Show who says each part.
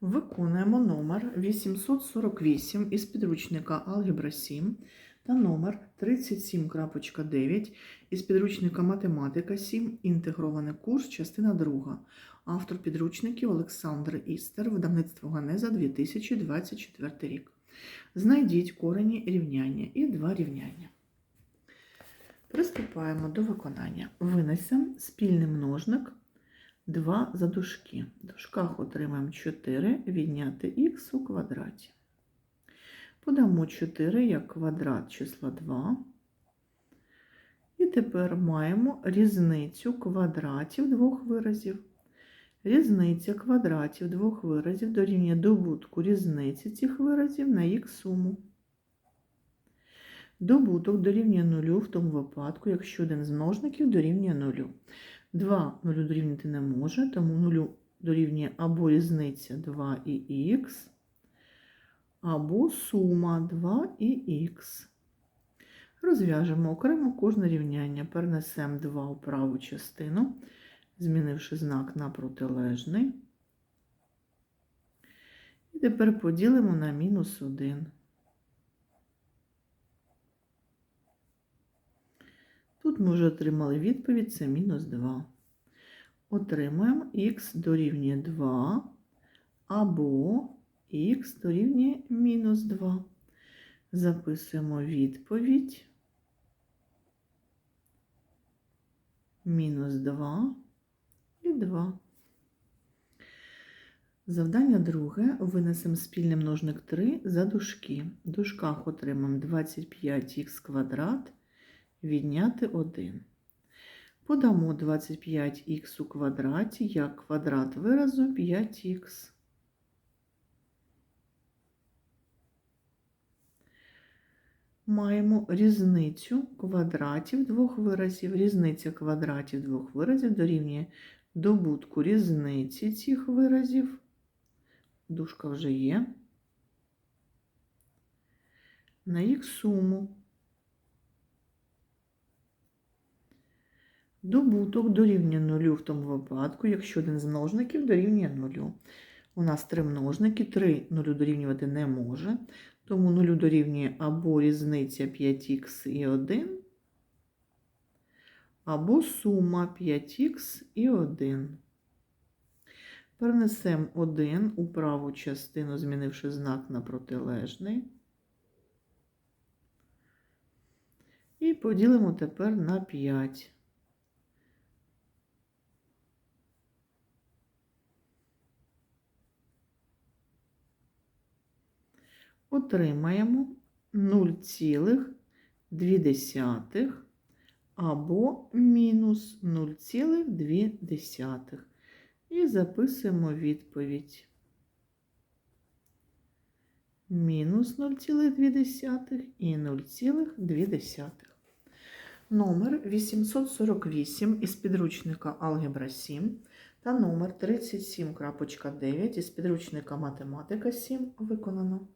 Speaker 1: Виконуємо номер 848 із підручника Алгебра 7 та номер 37.9 із підручника Математика 7. Інтегрований курс, частина 2. Автор підручників Олександр Істер, видавництво Ганеза 2024 рік. Знайдіть корені рівняння і два рівняння. Приступаємо до виконання. Винесемо спільний множник 2 за дужки. В дужках отримаємо 4 відняти х у квадраті. Подамо 4 як квадрат числа 2. І тепер маємо різницю квадратів двох виразів. Різниця квадратів двох виразів дорівнює добутку різниці цих виразів на їх суму. Добуток дорівнює нулю в тому випадку, якщо один з множників дорівнює нулю. 2 нулю дорівнювати не може, тому нулю дорівнює або різниця 2 і х, або сума 2 і х. Розв'яжемо окремо кожне рівняння. Перенесемо 2 у праву частину, змінивши знак на протилежний. І тепер поділимо на мінус 1. Тут ми вже отримали відповідь, це мінус 2. Отримуємо х дорівнює 2 або х дорівнює мінус 2. Записуємо відповідь. Мінус 2 і 2. Завдання друге. Винесемо спільний множник 3 за дужки. В дужках отримаємо 25х квадрат відняти 1. Подамо 25х у квадраті як квадрат виразу 5х. Маємо різницю квадратів двох виразів. Різниця квадратів двох виразів дорівнює добутку різниці цих виразів. Дужка вже є. На їх суму. Добуток дорівнює нулю в тому випадку, якщо один з множників дорівнює нулю. У нас три множники, 3 нулю дорівнювати не може, тому нулю дорівнює або різниця 5х і 1, або сума 5х і 1. Перенесемо 1 у праву частину, змінивши знак на протилежний. І поділимо тепер на 5. Отримаємо 0,2 або мінус 0,2. І записуємо відповідь. Мінус 0,2 і 0,2. Номер 848 із підручника Алгебра 7 та номер 37.9 із підручника Математика 7 виконано.